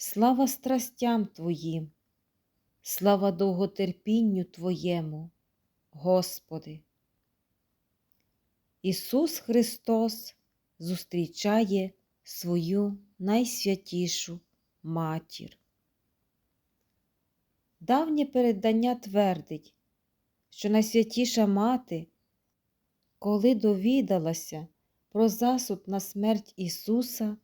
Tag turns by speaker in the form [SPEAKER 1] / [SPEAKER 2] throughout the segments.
[SPEAKER 1] Слава страстям Твоїм, слава довготерпінню Твоєму, Господи. Ісус Христос зустрічає свою найсвятішу матір. Давнє передання твердить, що найсвятіша мати, коли довідалася про засуд на смерть Ісуса,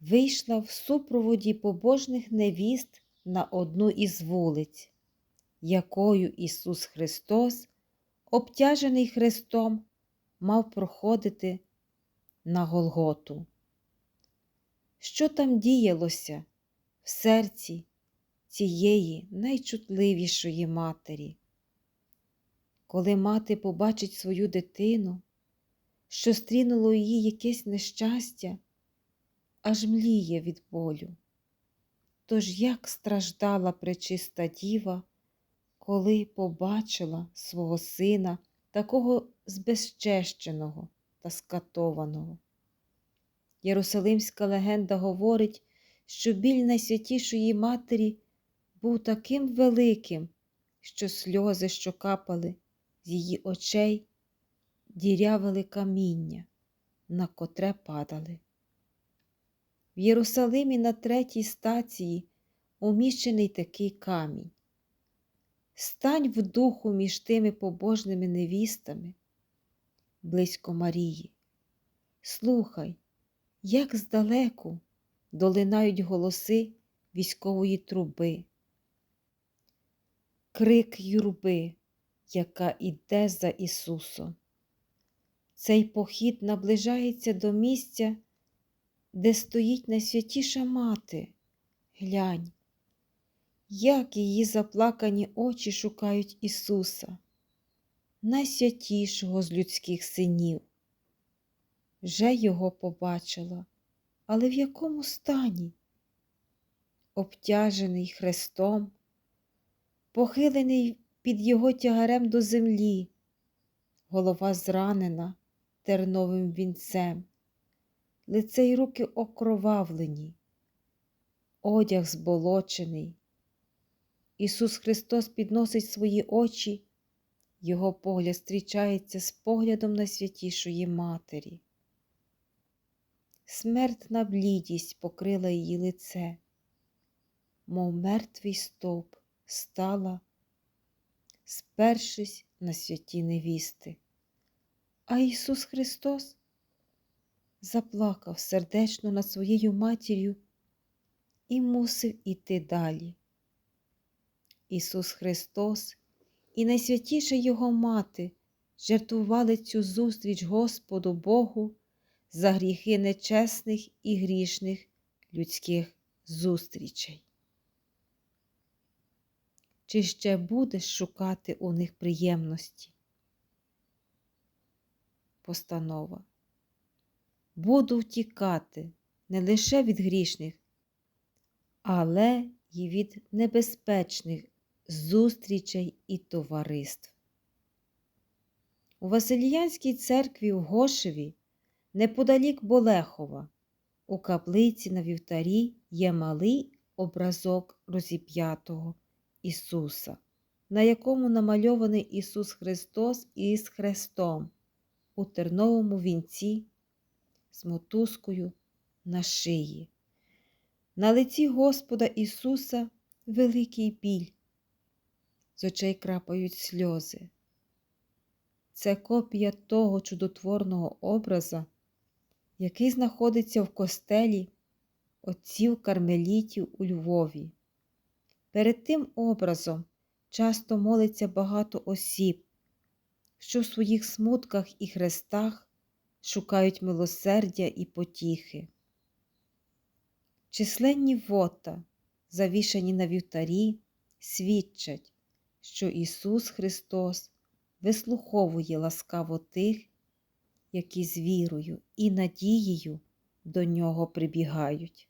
[SPEAKER 1] вийшла в супроводі побожних невіст на одну із вулиць, якою Ісус Христос, обтяжений Христом, мав проходити на Голготу. Що там діялося в серці цієї найчутливішої матері? Коли мати побачить свою дитину, що стрінуло її якесь нещастя, аж мліє від болю. Тож як страждала пречиста діва, коли побачила свого сина, такого збезчещеного та скатованого. Єрусалимська легенда говорить, що біль найсвятішої матері був таким великим, що сльози, що капали з її очей, дірявили каміння, на котре падали. В Єрусалимі на третій стації уміщений такий камінь. Стань в духу між тими побожними невістами, близько Марії. Слухай, як здалеку долинають голоси військової труби, крик юрби, яка іде за Ісусом. Цей похід наближається до місця, де стоїть найсвятіша мати. Глянь, як її заплакані очі шукають Ісуса, найсвятішого з людських синів. Вже його побачила, але в якому стані? Обтяжений хрестом, похилений під його тягарем до землі, голова зранена терновим вінцем, лице й руки окровавлені, одяг зболочений. Ісус Христос підносить свої очі, Його погляд зустрічається з поглядом найсвятішої Матері. Смертна блідість покрила її лице, мов мертвий стовп стала, спершись на святі невісти. А Ісус Христос заплакав сердечно над своєю матір'ю і мусив іти далі. Ісус Христос і найсвятіша Його мати жертвували цю зустріч Господу Богу за гріхи нечесних і грішних людських зустрічей. Чи ще будеш шукати у них приємності? Постанова. Буду втікати не лише від грішних, але й від небезпечних зустрічей і товариств. У Васильянській церкві в Гошеві, неподалік Болехова, у каплиці на вівтарі є малий образок розіп'ятого Ісуса, на якому намальований Ісус Христос із Христом у терновому вінці з мотузкою на шиї. На лиці Господа Ісуса великий біль, з очей крапають сльози. Це копія того чудотворного образа, який знаходиться в костелі отців кармелітів у Львові. Перед тим образом часто молиться багато осіб, що в своїх смутках і хрестах шукають милосердя і потіхи. Численні вота, завішані на вівтарі, свідчать, що Ісус Христос вислуховує ласкаво тих, які з вірою і надією до Нього прибігають.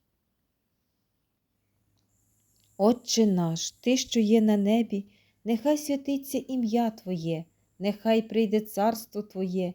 [SPEAKER 1] Отче наш, Ти, що є на небі, нехай святиться ім'я Твоє, нехай прийде царство Твоє,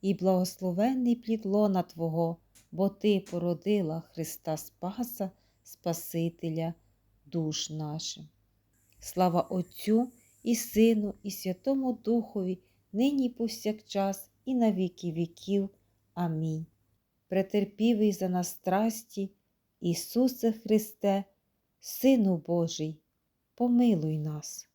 [SPEAKER 1] і благословенний плід лона Твого, бо Ти породила Христа Спаса, Спасителя душ нашим. Слава Отцю і Сину, і Святому Духові, нині повсякчас, і на віки віків. Амінь. Претерпівий за нас страсті, Ісусе Христе, Сину Божий, помилуй нас.